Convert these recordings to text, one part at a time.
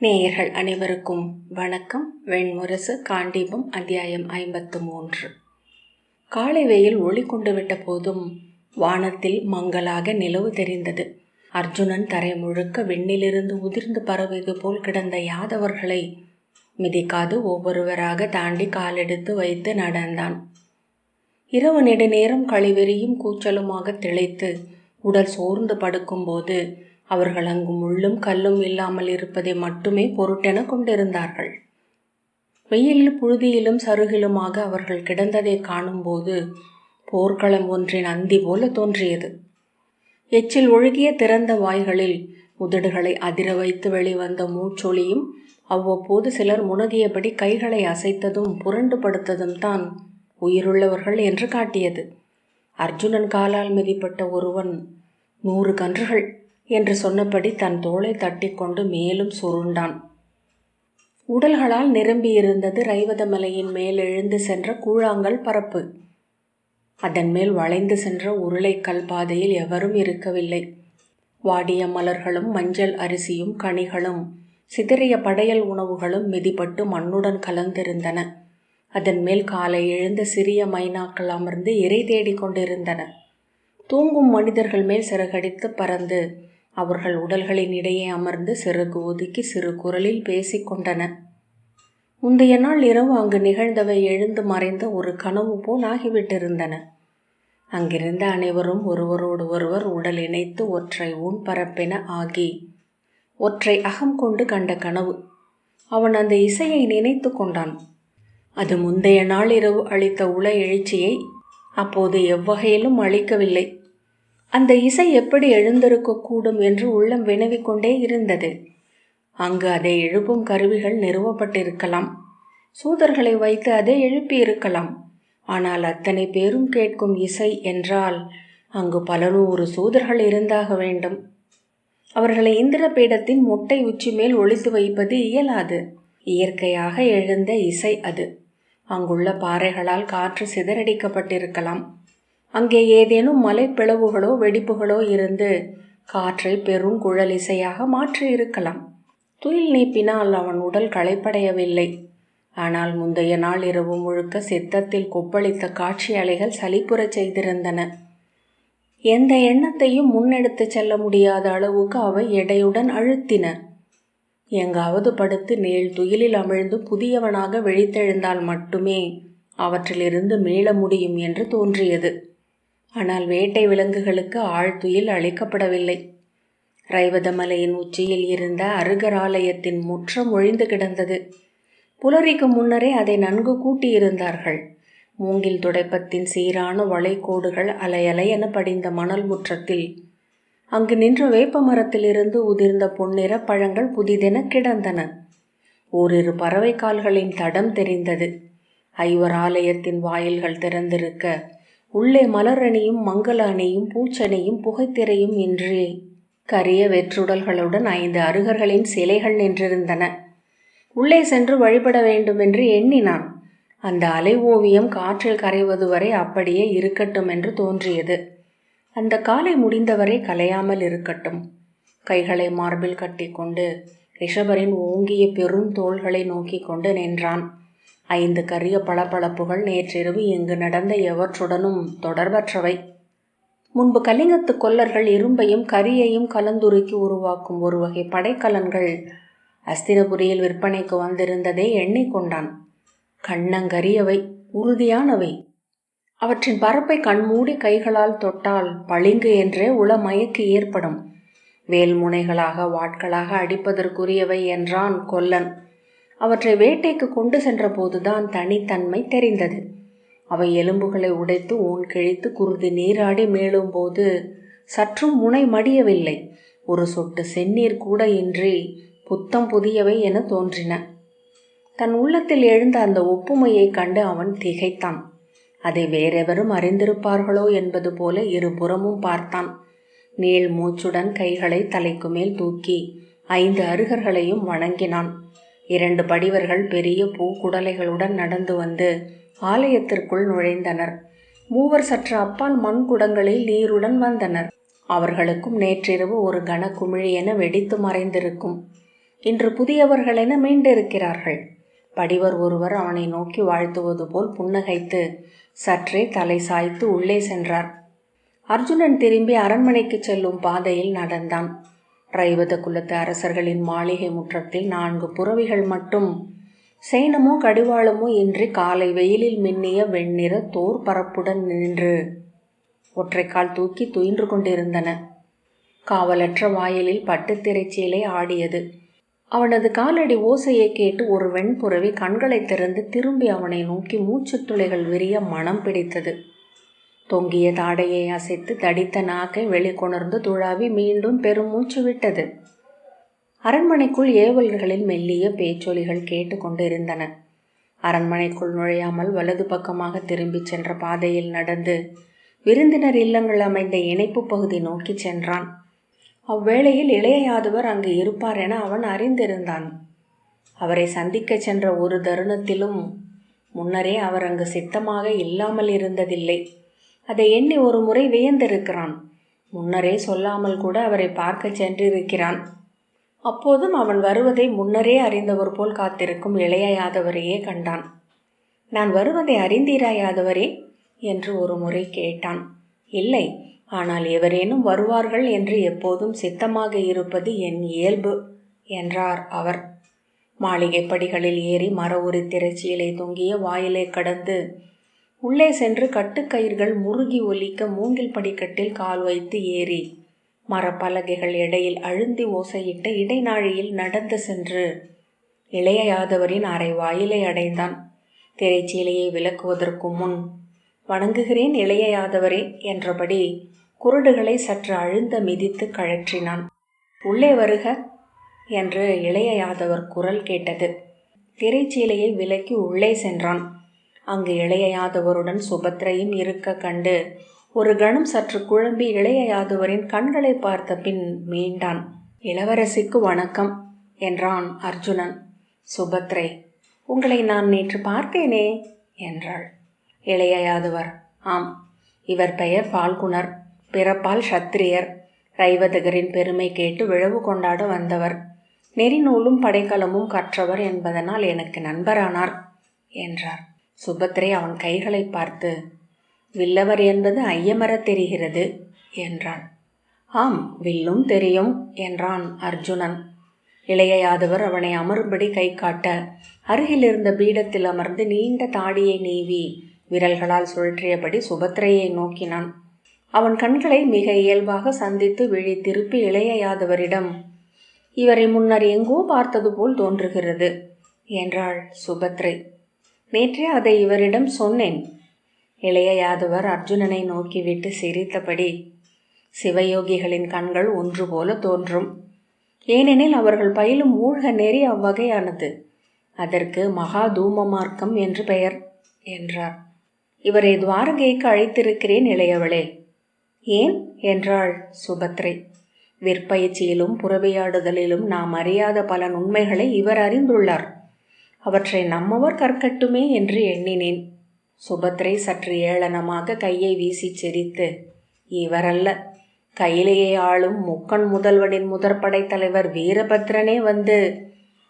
நேயர்கள் அனைவருக்கும் வணக்கம். வெண்முரசு காண்டீபம் அத்தியாயம் ஐம்பத்து மூன்று. காலை வெயில் ஒளி கொண்டு விட்ட போதும் வானத்தில் மங்கலாக நிலவு தெரிந்தது. அர்ஜுனன் தரை முழுக்க விண்ணிலிருந்து உதிர்ந்து பரவியது போல் கிடந்த யாதவர்களை மிதிக்காது ஒவ்வொருவராக தாண்டி காலெடுத்து வைத்து நடந்தான். இரவு நெடுநேரம் கழிவெறியும் கூச்சலுமாக திளைத்து உடல் சோர்ந்து படுக்கும்போது அவர்கள் அங்கு முள்ளும் கல்லும் இல்லாமல் இருப்பதை மட்டுமே பொருட்டென கொண்டிருந்தார்கள். வெயிலில் புழுதியிலும் சருகிலுமாக அவர்கள் கிடந்ததை காணும்போது போர்க்களம் ஒன்றின் அந்தி போல தோன்றியது. எச்சில் ஒழுகிய திறந்த வாய்களில் உதடுகளை அதிர வைத்து வெளிவந்த மூச்சொலியும் அவ்வப்போது சிலர் முனகியபடி கைகளை அசைத்ததும் புரண்டு படுத்ததும் தான் உயிருள்ளவர்கள் என்று காட்டியது. அர்ஜுனன் காலால் மிதிப்பட்ட ஒருவன் நூறு கன்றுகள் என்று சொன்னபடி தன் தோளை தட்டிக்கொண்டு மேலும் சுருண்டான். உடல்களால் நிரம்பியிருந்தது ரைவதமலையின் மேல் எழுந்து சென்ற கூழாங்கல் பரப்பு. அதன் மேல் வளைந்து சென்ற உருளைக்கல் பாதையில் எவரும் இருக்கவில்லை. வாடிய மலர்களும் மஞ்சள் அரிசியும் கனிகளும் சிதறிய படையல் உணவுகளும் மிதிப்பட்டு மண்ணுடன் கலந்திருந்தன. அதன் மேல் காலை எழுந்த சிறிய மைனாக்கள் அமர்ந்து இறை தேடிக் கொண்டிருந்தன. தூங்கும் மனிதர்கள் மேல் சிறகடித்து பறந்து அவர்கள் உடல்களின் இடையே அமர்ந்து சிறகு ஒதுக்கி சிறு குரலில் பேசிக்கொண்டன முந்தைய நாள் இரவு அங்கு நிகழ்ந்தவை எழுந்து மறைந்த ஒரு கனவு போல் ஆகிவிட்டிருந்தன. அங்கிருந்த அனைவரும் ஒருவரோடு ஒருவர் உடல் இணைத்து ஒற்றை ஊன் பரப்பென ஆகி ஒற்றை அகம் கொண்டு கண்ட கனவு. அவன் அந்த இசையை நினைத்து கொண்டான். அது முந்தைய நாள் இரவு அளித்த உள எழுச்சியை அப்போது எவ்வகையிலும் அளிக்கவில்லை அந்த இசை எப்படி எழுந்திருக்கக்கூடும் என்று உள்ளம் வினவிக்கொண்டே இருந்தது. அங்கு அதை எழுப்பும் கருவிகள் நிறுவப்பட்டிருக்கலாம். சூதர்களை வைத்து அதை எழுப்பியிருக்கலாம். ஆனால் அத்தனை பேரும் கேட்கும் இசை என்றால் அங்கு பல நூறு சூதர்கள் இருந்தாக வேண்டும். அவர்களை இந்திர பீடத்தின் மொட்டை உச்சி மேல் ஒழித்து வைப்பது இயலாது. இயற்கையாக எழுந்த இசை அது. அங்குள்ள பாறைகளால் காற்று சிதறடிக்கப்பட்டிருக்கலாம். அங்கே ஏதேனும் மலைப்பிளவுகளோ வெடிப்புகளோ இருந்து காற்றை பெரும் குழல் இசையாக மாற்றியிருக்கலாம். துயில் நீப்பினால் அவன் உடல் களைப்படையவில்லை. ஆனால் முந்தைய நாள் இரவு முழுக்க சித்தத்தில் கொப்பளித்த காட்சி அலைகள் சலிப்புறச் செய்திருந்தன. எந்த எண்ணத்தையும் முன்னெடுத்து செல்ல முடியாத அளவுக்கு அவை எடையுடன் அழுத்தின. எங்காவது படுத்து நேள் துயிலில் அமிழ்ந்து புதியவனாக விழித்தெழுந்தால் மட்டுமே அவற்றிலிருந்து மீள முடியும் என்று தோன்றியது. ஆனால் வேட்டை விலங்குகளுக்கு ஆழ்துயில் அளிக்கப்படவில்லை. ரைவதமலையின் உச்சியில் இருந்த அருகராலயத்தின் முற்றம் ஒழிந்து கிடந்தது. புலரிக்கு முன்னரே அதை நன்கு கூட்டியிருந்தார்கள். மூங்கில் துடைப்பத்தின் சீரான வளைகோடுகள் அலையலையென படிந்த மணல் முற்றத்தில். அங்கு நின்ற வேப்ப மரத்திலிருந்து உதிர்ந்த பொன்னிற பழங்கள் புதிதென கிடந்தன. ஓரிரு பறவை கால்களின் தடம் தெரிந்தது. ஐவர் ஆலயத்தின் வாயில்கள் திறந்திருக்க உள்ளே மலரணியும் மங்கள அணியும் பூச்சணியும் புகைத்திரையும் இன்றி கரிய வெற்றுடல்களுடன் ஐந்து அருகர்களின் சிலைகள் நின்றிருந்தன. உள்ளே சென்று வழிபட வேண்டும் என்று எண்ணினான். அந்த அலை ஓவியம் காற்றில் கரைவது வரை அப்படியே இருக்கட்டும் என்று தோன்றியது. அந்த காலை முடிந்தவரை கலையாமல் இருக்கட்டும். கைகளை மார்பில் கட்டிக்கொண்டு ரிஷபரின் ஓங்கிய பெரும் தோள்களை நோக்கி கொண்டு நின்றான். ஐந்து கரிய பளபளப்புகள் நேற்றிரவு இங்கு நடந்த எவற்றுடனும் தொடர்பற்றவை. முன்பு கலிங்கத்து கொல்லர்கள் இரும்பையும் கரியையும் கலந்துருக்கி உருவாக்கும் ஒரு வகை படைக்கலன்கள் அஸ்தினபுரியில் விற்பனைக்கு வந்திருந்ததை எண்ணிக்கொண்டான் கண்ணங்கரியவை உறுதியானவை. அவற்றின் பரப்பை கண்மூடி கைகளால் தொட்டால் பளிங்கு என்றே உள மயக்கு ஏற்படும். வேல்முனைகளாக வாட்களாக அடிப்பதற்குரியவை என்றான் கொல்லன். அவற்றை வேட்டைக்கு கொண்டு சென்றபோதுதான் தனித்தன்மை தெரிந்தது. அவை எலும்புகளை உடைத்து ஊன் கிழித்து குருதி நீராடி மேலும்போது சற்றும் முனை மடியவில்லை. ஒரு சொட்டு செந்நீர் கூட இன்றி புத்தம் புதியவை என தோன்றின. தன் உள்ளத்தில் எழுந்த அந்த ஒப்புமையை கண்டு அவன் திகைத்தான். அதை வேறெவரும் அறிந்திருப்பார்களோ என்பது போல இருபுறமும் பார்த்தான். நீள் மூச்சுடன் கைகளை தலைக்கு மேல் தூக்கி ஐந்து அருகர்களையும் வணங்கினான். இரண்டு படிவர்கள் பெரிய பூக்குடலைகளுடன் நடந்து வந்து ஆலயத்திற்குள் நுழைந்தனர். மூவர் சற்று அப்பால் மண் குடங்களில் நீருடன் வந்தனர். அவர்களுக்கும் நேற்றிரவு ஒரு கனக்குமிழி என வெடித்து மறைந்திருக்கும். இன்று புதியவர்கள் என மீண்டிருக்கிறார்கள். படிவர் ஒருவர் அவனை நோக்கி வாழ்த்துவது போல் புன்னகைத்து சற்றே தலை சாய்த்து உள்ளே சென்றார். அர்ஜுனன் திரும்பி அரண்மனைக்கு செல்லும் பாதையில் நடந்தான். ரைவத குலத்து அரசர்களின் மாளிகை முற்றத்தில் நான்கு புறவிகள் மட்டும். சேனமோ கடிவாளமோ இன்றி காலை வெயிலில் மின்னிய வெண்ணிற தோர் பரப்புடன் நின்று ஒற்றைக்கால் தூக்கி துயின்று கொண்டிருந்தன. காவலற்ற வாயிலில் பட்டுத் திரைச்சீலை ஆடியது. அவனது காலடி ஓசையை கேட்டு ஒரு வெண்புறவி கண்களை திறந்து திரும்பி அவனை நோக்கி மூச்சு துளைகள் விரிய மனம் பிடித்தது. தொங்கிய தாடையை அசைத்து தடித்த நாக்கை வெளிக்கொணர்ந்து துழாவி மீண்டும் பெருமூச்சு விட்டது. அரண்மனைக்குள் ஏவல்களில் மெல்லிய பேச்சொலிகள் கேட்டுக்கொண்டிருந்தன அரண்மனைக்குள் நுழையாமல் வலது பக்கமாக திரும்பிச் சென்ற பாதையில் நடந்து விருந்தினர் இல்லங்கள் அமைந்த இணைப்பு பகுதி நோக்கி சென்றான். அவ்வேளையில் இளைய யாதவர் அங்கு இருப்பார் என அவன் அறிந்திருந்தான். அவரை சந்திக்கச் சென்ற ஒரு தருணத்திலும் முன்னரே அவர் அங்கு சித்தமாக இல்லாமல் இருந்ததில்லை. அதை எண்ணி ஒரு முறை வியந்திருக்கிறான். முன்னரே சொல்லாமல் கூட அவரை பார்க்க சென்றிருக்கிறான். அப்போதும் அவன் வருவதை முன்னரே அறிந்தவர் போல் காத்திருக்கும் இளைய யாதவரையே கண்டான். நான் வருவதை அறிந்தீரா யாதவரே? என்று ஒரு முறை கேட்டான். இல்லை ஆனால் எவரேனும் வருவார்கள் என்று எப்போதும் சித்தமாக இருப்பது என் இயல்பு என்றார் அவர். மாளிகை படிகளில் ஏறி மர உரி திரைச்சீலை தொங்கிய வாயிலை கடந்து உள்ளே சென்று கட்டுக்கயிர்கள் முறுகி ஒலிக்க மூங்கில் படிக்கட்டில் கால் வைத்து ஏறி. மரப்பலகைகள் இடையில் அழுந்தி ஓசையிட்ட இடைநாழியில் நடந்து சென்று. இளைய யாதவரின் அரை வாயிலை அடைந்தான். திரைச்சீலையை விளக்குவதற்கு முன் வணங்குகிறேன் இளைய யாதவரே என்றபடி குருடுகளை சற்று அழுந்த மிதித்து கழற்றினான். உள்ளே வருக என்று இளைய யாதவர் குரல் கேட்டது. திரைச்சீலையை விலக்கி உள்ளே சென்றான். அங்கு இளைய யாதவருடன் சுபத்ரையும் இருக்க கண்டு ஒரு கணம் சற்று குழம்பி இளைய யாதவரின் கண்களை பார்த்த பின் மீண்டான். இளவரசிக்கு வணக்கம் என்றான் அர்ஜுனன். சுபத்ரை உங்களை நான் நேற்று பார்த்தேனே என்றாள். இளைய யாதவர் ஆம் இவர் பெயர் பால்குணர் பிறப்பால் சத்திரியர் ரைவதகரின் பெருமை கேட்டு விழவு கொண்டாட வந்தவர். நெறிநூலும் படைக்கலமும் கற்றவர் என்பதனால் எனக்கு நண்பரானார் என்றார். சுபத்ரை அவன் கைகளை பார்த்து வில்லவர் என்பது ஐயமரத் தெரிகிறது என்றாள் ஆம் வில்லும் தெரியும் என்றான் அர்ஜுனன். இளைய யாதவர் அவனை அமரும்படி கை காட்ட அருகில் இருந்த பீடத்தில் அமர்ந்து நீண்ட தாடியை நீவி விரல்களால் சுழற்றியபடி சுபத்ரையை நோக்கினான். அவன் கண்களை மிக இயல்பாக சந்தித்து விழி திருப்பி இளைய யாதவரிடம் இவரை முன்னர் எங்கோ பார்த்தது போல் தோன்றுகிறது என்றாள் சுபத்ரை. நேற்றே அதை இவரிடம் சொன்னேன். இளைய யாதவர் அர்ஜுனனை நோக்கிவிட்டு சிரித்தபடி சிவயோகிகளின் கண்கள் ஒன்று போல தோன்றும். ஏனெனில் அவர்கள் பயிலும் ஊழ்க நெறி அவ்வகையானது. அதற்கு மகா தூம மார்க்கம் என்று பெயர் என்றார். இவரை துவாரகைக்கு அழைத்திருக்கிறேன் இளையவளே. ஏன்? என்றாள் சுபத்ரை. விற்பயிற்சியிலும் புறவையாடுதலிலும் நாம் அறியாத பல உண்மைகளை இவர் அறிந்துள்ளார். அவற்றை நம்மவர் கற்கட்டுமே என்று எண்ணினேன். சுபத்ரை சற்று ஏளனமாக கையை வீசி சிரித்து இவரல்ல கையிலேயே ஆளும் முக்கன் முதல்வனின் முதற்படை தலைவர் வீரபத்ரனே வந்து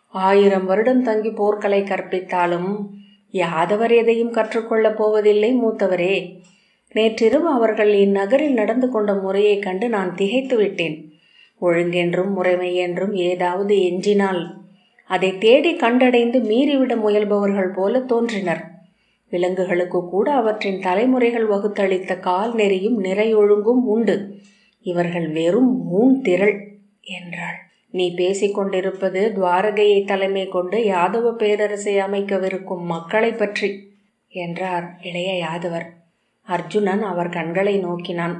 ஆயிரம் வருடம் தங்கி போர்க்களை கற்பித்தாலும் யாதவர் எதையும் கற்றுக்கொள்ளப் போவதில்லை மூத்தவரே. நேற்றிரவு அவர்கள் இந்நகரில் நடந்து கொண்ட முறையைக் கண்டு நான் திகைத்து விட்டேன் ஒழுங்கென்றும் முறைமை என்றும் ஏதாவது எஞ்சினால் அதை தேடி கண்டடைந்து மீறிவிட முயல்பவர்கள் போல தோன்றினர். விலங்குகளுக்கு கூட அவற்றின் தலைமுறைகள் வகுத்தளித்த கால் நெறியும் நிறையொழுங்கும் உண்டு. இவர்கள் வெறும் மூன் திரள் என்றாள். நீ பேசிக்கொண்டிருப்பது துவாரகையை தலைமை கொண்டு யாதவ பேரரசை அமைக்கவிருக்கும் மக்களை பற்றி என்றார் இளைய யாதவர். அர்ஜுனன் அவர் கண்களை நோக்கினான்.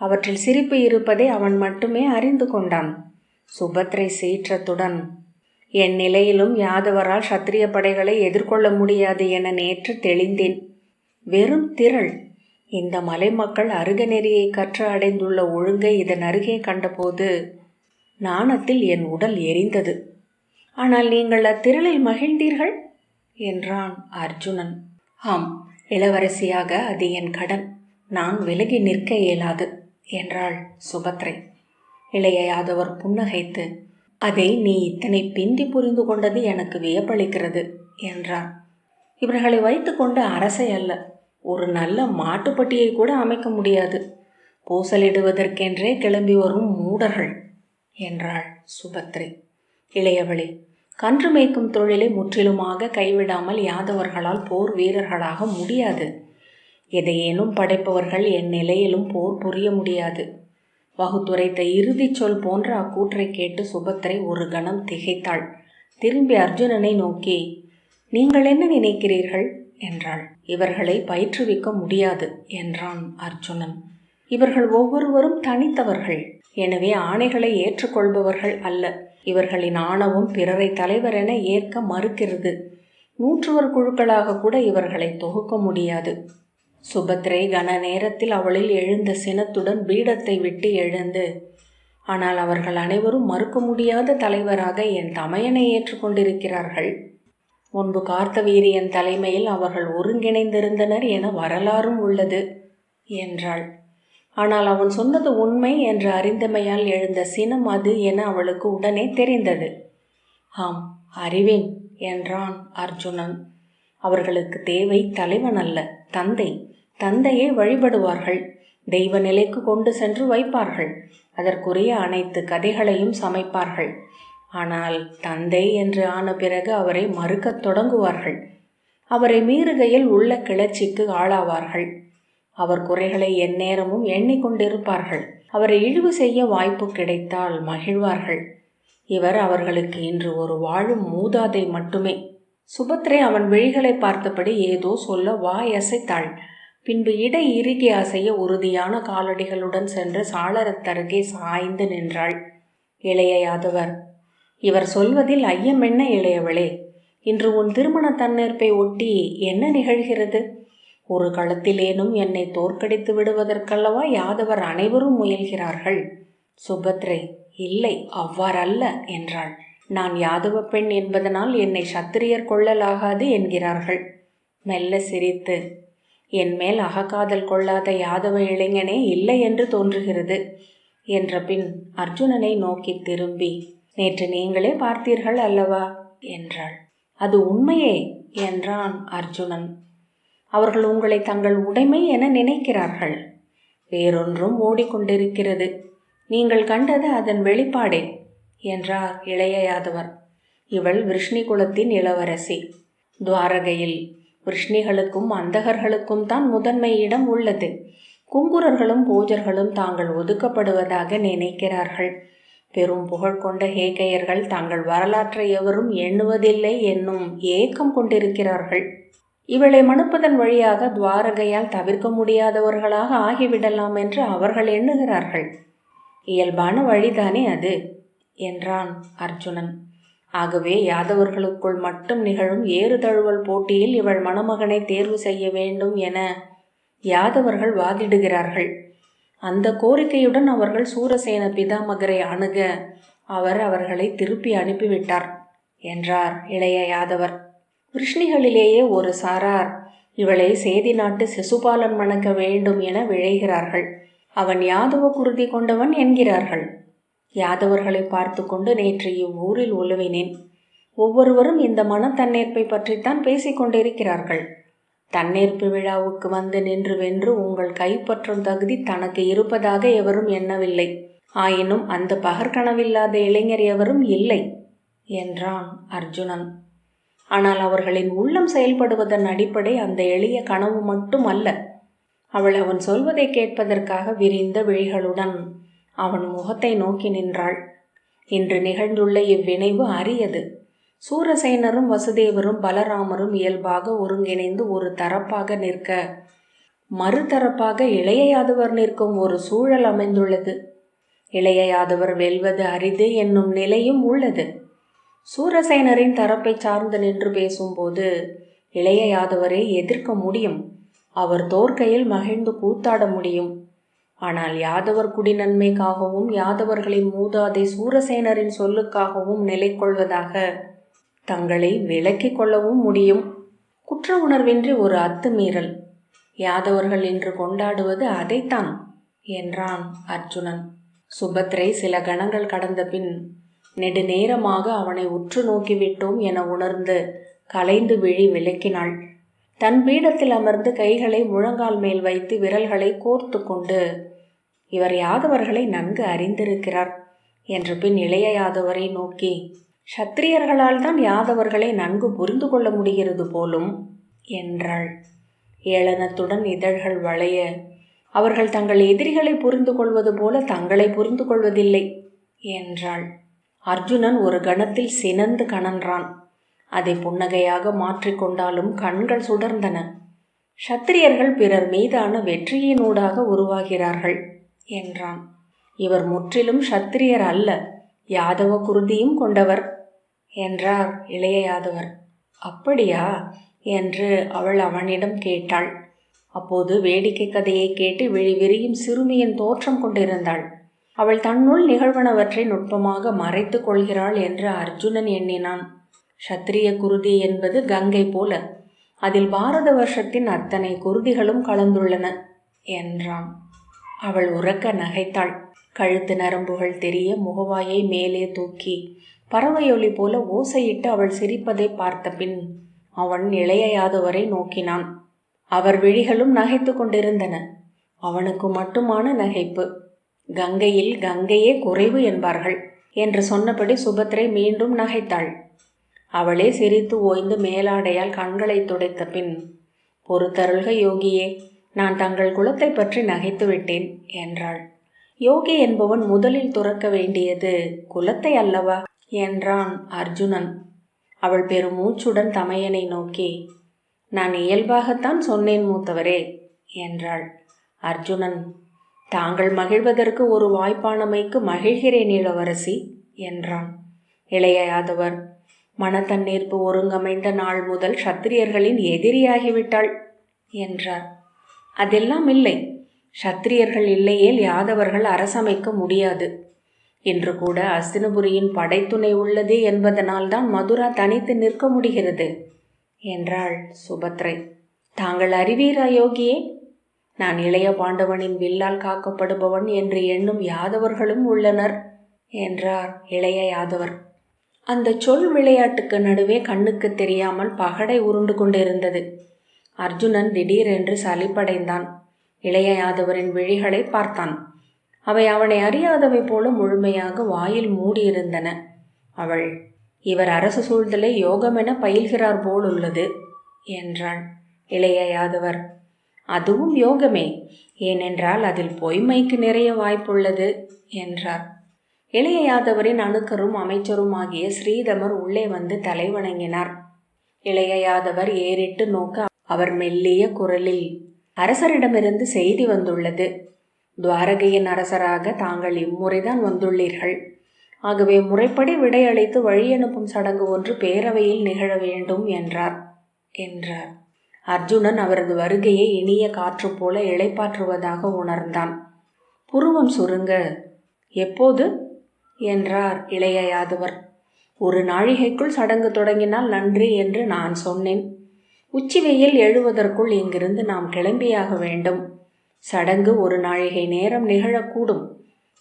அவற்றில் சிரிப்பு இருப்பதை அவன் மட்டுமே அறிந்து கொண்டான். சுபத்ரை சீற்றத்துடன் என் நிலையிலும் யாதவரால் சத்திரிய படைகளை எதிர்கொள்ள முடியாது என நேற்று தெளிந்தேன். வெறும் திரள். இந்த மலை மக்கள் அருக நெறியை கற்று அடைந்துள்ள ஒழுங்கை இதன் அருகே கண்டபோது நாணத்தில் என் உடல் எரிந்தது. ஆனால் நீங்கள் அத்திரளில் மகிழ்ந்தீர்கள்? என்றான் அர்ஜுனன். ஆம் இளவரசியாக அது என் கடன். நான் விலகி நிற்க இயலாது என்றாள் சுபத்ரை. இளைய யாதவர் புன்னகைத்து அதை நீ இத்தனை பிந்தி புரிந்து கொண்டது எனக்கு வியப்பளிக்கிறது என்றார் இவர்களை வைத்துக்கொண்டு அரசை அல்ல ஒரு நல்ல மாட்டுப்பட்டியை கூட அமைக்க முடியாது. பூசலிடுவதற்கென்றே கிளம்பி வரும் மூடர்கள் என்றாள் சுபத்ரி. இளையவளே கன்று மேய்க்கும் தொழிலை முற்றிலுமாக கைவிடாமல் யாதவர்களால் போர் வீரர்களாக முடியாது. எதையேனும் படைப்பவர்கள் என் நிலையிலும் போர் புரிய முடியாது. வகுத்துரைத்த இறுதிச் சொல் போன்ற அக்கூற்றை கேட்டு சுபத்திரை ஒரு கணம் திகைத்தாள். திரும்பி அர்ஜுனனை நோக்கி நீங்கள் என்ன நினைக்கிறீர்கள்? என்றாள். இவர்களை பயிற்றுவிக்க முடியாது என்றான் அர்ஜுனன். இவர்கள் ஒவ்வொருவரும் தனித்தவர்கள். எனவே ஆணைகளை ஏற்றுக்கொள்பவர்கள் அல்ல. இவர்களின் ஆணவம் பிறரை தலைவர் என ஏற்க மறுக்கிறது. நூற்றுவர் குழுக்களாக கூட இவர்களை தொகுக்க முடியாது. சுபத்ரை கன நேரத்தில் அவளில் எழுந்த சினத்துடன் பீடத்தை விட்டு எழுந்து ஆனால் அவர்கள் அனைவரும் மறுக்க முடியாத தலைவராக என் தமையனை ஏற்றுக்கொண்டிருக்கிறார்கள் முன்பு கார்த்தவீரியன் தலைமையில் அவர்கள் ஒருங்கிணைந்திருந்தனர் என வரலாறும் உள்ளது என்றாள். ஆனால் அவன் சொன்னது உண்மை என்று அறிந்தமையால் எழுந்த சினம் அது என அவளுக்கு உடனே தெரிந்தது. ஆம் அறிவேன் என்றான் அர்ஜுனன். அவர்களுக்கு தேவை தலைவன் அல்ல தந்தை. தந்தையை வழிபடுவார்கள். தெய்வ நிலைக்கு கொண்டு சென்று வைப்பார்கள். அதற்குரிய அனைத்து கதைகளையும் சமைப்பார்கள். ஆனால் தந்தை என்று ஆன பிறகு அவரை மறுக்கத் தொடங்குவார்கள். அவரை மீறுகையில் உள்ள கிளர்ச்சிக்கு ஆளாவார்கள். அவர் குறைகளை எந்நேரமும் எண்ணிக்கொண்டிருப்பார்கள். அவரை இழிவு செய்ய வாய்ப்பு கிடைத்தால் மகிழ்வார்கள். இவர் அவர்களுக்கு இன்று ஒரு வாழும் மூதாதை மட்டுமே. சுபத்ரே அவன் விழிகளை பார்த்தபடி ஏதோ சொல்ல வாய் அசைத்தாள் பின்பு இடை இறுகி அசைய உறுதியான காலடிகளுடன் சென்று சாளரத்தருகே சாய்ந்து நின்றாள். இளைய யாதவர் இவர் சொல்வதில் ஐயம் என்ன இளையவளே? இன்று உன் திருமண தன்னேற்பை ஒட்டி என்ன நிகழ்கிறது? ஒரு களத்திலேனும் என்னை தோற்கடித்து விடுவதற்கல்லவா யாதவர் அனைவரும் முயல்கிறார்கள்? சுபத்ரை இல்லை அவ்வாறல்ல என்றாள். நான் யாதவ பெண் என்பதனால் என்னை சத்திரியர் கொள்ளலாகாது என்கிறார்கள். மெல்ல சிரித்து என் மேல் அகக்காதல் கொள்ளாத யாதவ இளைஞனே இல்லை என்று தோன்றுகிறது என்ற பின் அர்ஜுனனை நோக்கி திரும்பி நேற்று நீங்களே பார்த்தீர்கள் அல்லவா? என்றாள். அது உண்மையே என்றான் அர்ஜுனன். அவர்கள் உங்களை தங்கள் உடைமை என நினைக்கிறார்கள். வேறொன்றும் ஓடிக்கொண்டிருக்கிறது. நீங்கள் கண்டது அதன் வெளிப்பாடே என்றார் இளைய யாதவர். இவள் விருஷ்ணி குலத்தின் இளவரசி. துவாரகையில் கிருஷ்ணிகளுக்கும் அந்தகர்களுக்கும் தான் முதன்மை இடம் உள்ளது. குங்குரர்களும் பூஜர்களும் தாங்கள் ஒதுக்கப்படுவதாக நினைக்கிறார்கள். பெரும் புகழ் கொண்ட ஹேகையர்கள் தங்கள் வரலாற்றை எவரும் எண்ணுவதில்லை என்னும் ஏக்கம் கொண்டிருக்கிறார்கள். இவளை மனுப்பதன் வழியாக துவாரகையால் தவிர்க்க முடியாதவர்களாக ஆகிவிடலாம் என்று அவர்கள் எண்ணுகிறார்கள். இயல்பான வழிதானே அது? என்றான் அர்ஜுனன். ஆகவே யாதவர்களுக்குள் மட்டும் நிகழும் ஏறு தழுவல் போட்டியில் இவள் மணமகனை தேர்வு செய்ய வேண்டும் என யாதவர்கள் வாதிடுகிறார்கள். அந்த கோரிக்கையுடன் அவர்கள் சூரசேன பிதாமகரை அணுக அவர் அவர்களை திருப்பி அனுப்பிவிட்டார் என்றார் இளைய யாதவர். கிருஷ்ணிகளிலேயே ஒரு சாரார் இவளை சேதி நாட்டு சிசுபாலன் மணக்க வேண்டும் என விழைகிறார்கள். அவன் யாதவ குருதி கொண்டவன் என்கிறார்கள். யாதவர்களை பார்த்து கொண்டு நேற்று இவ்வூரில் உழுவினேன். ஒவ்வொருவரும் இந்த மன தன்னேற்பை பற்றித்தான் பேசிக்கொண்டிருக்கிறார்கள் தன்னேற்பு விழாவுக்கு வந்து நின்று வென்று உங்கள் கைப்பற்றும் தகுதி தனக்கு இருப்பதாக எவரும் எண்ணவில்லை. ஆயினும் அந்த பகற்கனவில்லாத இளைஞர் எவரும் இல்லை என்றான் அர்ஜுனன். ஆனால் அவர்களின் உள்ளம் செயல்படுவதன் அடிப்படை அந்த எளிய கனவு மட்டும் அல்ல அவள் அவன் சொல்வதை கேட்பதற்காக விரிந்த விழிகளுடன் அவன் முகத்தை நோக்கி நின்றாள். இன்று நிகழ்ந்துள்ள இவ்வினைவு அரியது. சூரசேனரும் வசுதேவரும் பலராமரும் இயல்பாக ஒருங்கிணைந்து ஒரு தரப்பாக நிற்க மறுதரப்பாக இளைய யாதவர் நிற்கும் ஒரு சூழல் அமைந்துள்ளது. இளைய யாதவர் வெல்வது அரிது என்னும் நிலையும் உள்ளது. சூரசேனரின் தரப்பை சார்ந்து நின்று பேசும்போது இளைய யாதவரை எதிர்க்க முடியும். அவர் தோற்கையில் மகிழ்ந்து கூத்தாட முடியும். ஆனால் யாதவர் குடி நன்மைக்காகவும் யாதவர்களின் மூதாதை சூரசேனரின் சொல்லுக்காகவும் நிலை கொள்வதாக தங்களை விலக்கிக் கொள்ளவும் முடியும். குற்ற உணர்வின்றி ஒரு அத்துமீறல். யாதவர்கள் இன்று கொண்டாடுவது அதைத்தான் என்றான் அர்ஜுனன். சுபத்ரை சில கணங்கள் கடந்த பின் நெடுநேரமாக அவனை உற்று நோக்கிவிட்டோம் என உணர்ந்து கலைந்து விழி விளக்கினாள் தன் பீடத்தில் அமர்ந்து கைகளை முழங்கால் மேல் வைத்து விரல்களை கோர்த்து கொண்டு இவர் யாதவர்களை நன்கு அறிந்திருக்கிறார். என்று பின் இளைய யாதவரை நோக்கி சத்திரியர்களால் தான் யாதவர்களை நன்கு புரிந்து கொள்ள முடிகிறது போலும் என்றாள். ஏளனத்துடன் இதழ்கள் வளைய அவர்கள் தங்கள் எதிரிகளை புரிந்து கொள்வது போல தங்களை புரிந்து கொள்வதில்லை என்றாள். அர்ஜுனன் ஒரு கணத்தில் சினந்து கணன்றான் அதை புன்னகையாக மாற்றிக்கொண்டாலும் கண்கள் சுடர்ந்தன. சத்திரியர்கள் பிறர் மீதான வெற்றியினூடாக உருவாகிறார்கள். என்றான். இவர் முற்றிலும் சத்திரியர் அல்ல யாதவ குருதியும் கொண்டவர் என்றார் இளைய யாதவர். அப்படியா? என்று அவள் அவனிடம் கேட்டாள். அப்போது வேடிக்கை கதையை கேட்டு விழி விரியும் சிறுமியின் தோற்றம் கொண்டிருந்தாள். அவள் தன்னுள் நிகழ்வனவற்றை நுட்பமாக மறைத்து கொள்கிறாள் என்று அர்ஜுனன் எண்ணினான். சத்திரிய குருதி என்பது கங்கை போல அதில் பாரத வருஷத்தின் அத்தனை குருதிகளும் கலந்துள்ளன என்றான். அவள் உறக்க நகைத்தாள். கழுத்து நரம்புகள் தெரிய முகவாயை மேலே தூக்கி. பறவையொலி போல ஓசையிட்டு அவள் சிரிப்பதை பார்த்த பின் அவன் இளையாதவரை நோக்கினான். அவர் விழிகளும் நகைத்து கொண்டிருந்தன. அவனுக்கு மட்டுமான நகைப்பு. கங்கையில் கங்கையே குறைவு என்பார்கள் என்று சொன்னபடி சுபத்ரை மீண்டும் நகைத்தாள். அவளே சிரித்து ஓய்ந்து மேலாடையால் கண்களை துடைத்த பின் பொறுத்தருள்க யோகியே நான் தங்கள் குலத்தை பற்றி நகைத்து விட்டேன் என்றாள். யோகி என்பவன் முதலில் துறக்க வேண்டியது குலத்தை அல்லவா என்றான் அர்ஜுனன். அவள் பெரும் மூச்சுடன் தமையனை நோக்கி நான் இயல்பாகத்தான் சொன்னேன் மூத்தவரே என்றாள். அர்ஜுனன் தாங்கள் மகிழ்வதற்கு ஒரு வாய்ப்பானமைக்கு மகிழ்கிறேன் இளவரசி என்றான். இளைய யாதவர் மனத்தன்னீர்ப்பு ஒருங்கமைந்த நாள் முதல் சத்திரியர்களின் எதிரியாகிவிட்டாள் என்றார். அதெல்லாம் இல்லை. சத்திரியர்கள் இல்லையேல் யாதவர்கள் அரசமைக்க முடியாது. இன்று கூட அஸ்தினபுரியின் படைத்துணை உள்ளது என்பதனால்தான் மதுரா தனித்து நிற்க முடிகிறது. என்றாள் சுபத்ரை. தாங்கள் அறிவீரா யோகியே? நான் இளைய பாண்டவனின் வில்லால் காக்கப்படுபவன் என்று எண்ணும் யாதவர்களும் உள்ளனர் என்றார் இளைய யாதவர். அந்த சொல் விளையாட்டுக்கு நடுவே கண்ணுக்கு தெரியாமல் பகடை உருண்டு கொண்டிருந்தது. அர்ஜுனன் திடீரென்று சலிப்படைந்தான். இளைய யாதவரின் விழிகளை பார்த்தான். அவை அவனை அறியாதவை போல முழுமையாக வாயில் மூடியிருந்தன. அவள் இவர் அரசு சூழ்தலை யோகமென பயில்கிறார் போல் உள்ளது என்றாள் இளைய யாதவர் அதுவும் யோகமே. ஏனென்றால் அதில் பொய்மைக்கு நிறைய வாய்ப்புள்ளது என்றார். இளைய யாதவரின் அணுக்கரும் அமைச்சரும் ஆகிய ஸ்ரீதமர் உள்ளே வந்து தலை வணங்கினார் இளையாதவர் ஏறிட்டு நோக்க அவர் மெல்லிய குரலில் அரசரிடமிருந்து செய்தி வந்துள்ளது. துவாரகையின் அரசராக தாங்கள் இம்முறைதான் வந்துள்ளீர்கள். ஆகவே முறைப்படி விடையளித்து வழியனுப்பும் சடங்கு ஒன்று பேரவையில் நிகழ வேண்டும் என்றார். என்றார். அர்ஜுனன் அவரது வருகையை இனிய காற்று போல இளைப்பாற்றுவதாக உணர்ந்தான். புருவம் சுருங்க எப்போது? என்றார் இளைய யாதவர் ஒரு நாழிகைக்குள் சடங்கு தொடங்கினால் நன்றி என்று நான் சொன்னேன். உச்சி வெயில் எழுவதற்குள் இங்கிருந்து நாம் கிளம்பியாக வேண்டும். சடங்கு ஒரு நாழிகை நேரம் நிகழக்கூடும்.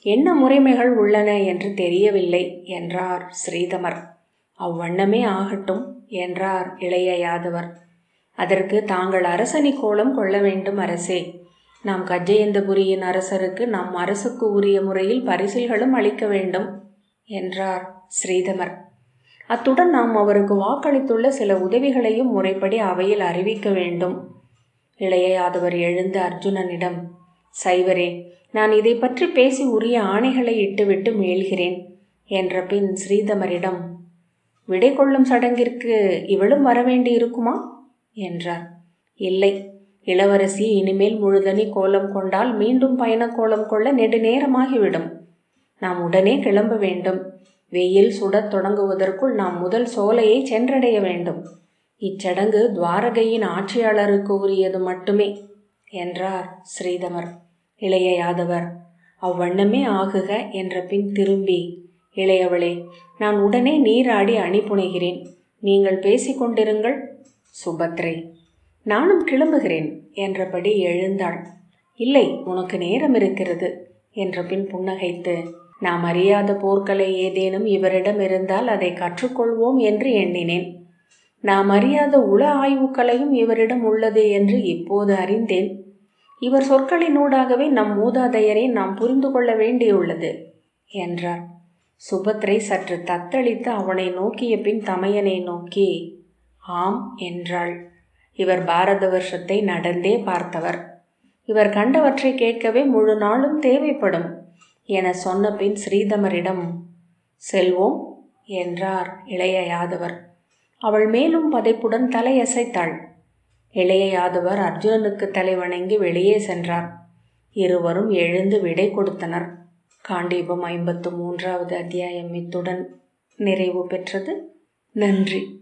என்ன முறைமைகள் உள்ளன என்று தெரியவில்லை என்றார் ஸ்ரீதமர். அவ்வண்ணமே ஆகட்டும் என்றார் இளைய யாதவர். அதற்கு தாங்கள் அரசனி கோலம் கொள்ள வேண்டும் அரசே. நாம் கஜயந்தபுரியின் அரசருக்கு நம் அரசுக்கு உரிய முறையில் பரிசில்களும் அளிக்க வேண்டும் என்றார் ஸ்ரீதமர். அத்துடன் நாம் அவருக்கு வாக்களித்துள்ள சில உதவிகளையும் முறைப்படி அவையில் அறிவிக்க வேண்டும். இளையாதவர் எழுந்து அர்ஜுனனிடம் சைவரே நான் இதை பற்றி பேசி உரிய ஆணைகளை இட்டுவிட்டு மீள்கிறேன் என்ற பின் ஸ்ரீதமரிடம் விடை கொள்ளும் சடங்கிற்கு இவளும் வரவேண்டி இருக்குமா என்றார். இல்லை இளவரசி இனிமேல் முழுதனி கோலம் கொண்டால் மீண்டும் பயண கோலம் கொள்ள நெடுநேரமாகிவிடும். நாம் உடனே கிளம்ப வேண்டும். வெயில் சுடத் தொடங்குவதற்குள் நாம் முதல் சோலையை சென்றடைய வேண்டும். இச்சடங்கு துவாரகையின் ஆட்சியாளருக்கு உரியது மட்டுமே என்றார் ஸ்ரீதமர். இளைய யாதவர் அவ்வண்ணமே ஆகுக என்ற பின் திரும்பி இளையவளே நான் உடனே நீராடி அணிபுனைகிறேன். நீங்கள் பேசிக்கொண்டிருங்கள் சுபத்ரை. நானும் கிளம்புகிறேன் என்றபடி எழுந்தாள். இல்லை உனக்கு நேரம் இருக்கிறது என்ற பின் புன்னகைத்து நாம் அறியாத போர்க்கலை ஏதேனும் இவரிடம் இருந்தால் அதை கற்றுக்கொள்வோம் என்று எண்ணினேன். நாம் அறியாத உள ஆய்வுக்களையும் இவரிடம் உள்ளது என்று இப்போது அறிந்தேன். இவர் சொற்களினூடாகவே நம் மூதாதையரை நாம் புரிந்து கொள்ள வேண்டியுள்ளது என்றார். சுபத்ரை சற்று தத்தளித்து அவனை நோக்கிய பின் தமையனை நோக்கி ஆம் என்றாள். இவர் பாரத வருஷத்தை நடந்தே பார்த்தவர். இவர் கண்டவற்றை கேட்கவே முழு நாளும் தேவைப்படும். என சொன்ன பின் ஸ்ரீதமரிடம் செல்வோம் என்றார் இளைய யாதவர் அவள் மேலும் பதைப்புடன் தலையசைத்தாள். இளைய யாதவர் அர்ஜுனனுக்கு தலை வணங்கி வெளியே சென்றார். இருவரும் எழுந்து விடை கொடுத்தனர். காண்டீபம் ஐம்பத்து மூன்றாவது அத்தியாயம் இத்துடன் நிறைவு பெற்றது. நன்றி.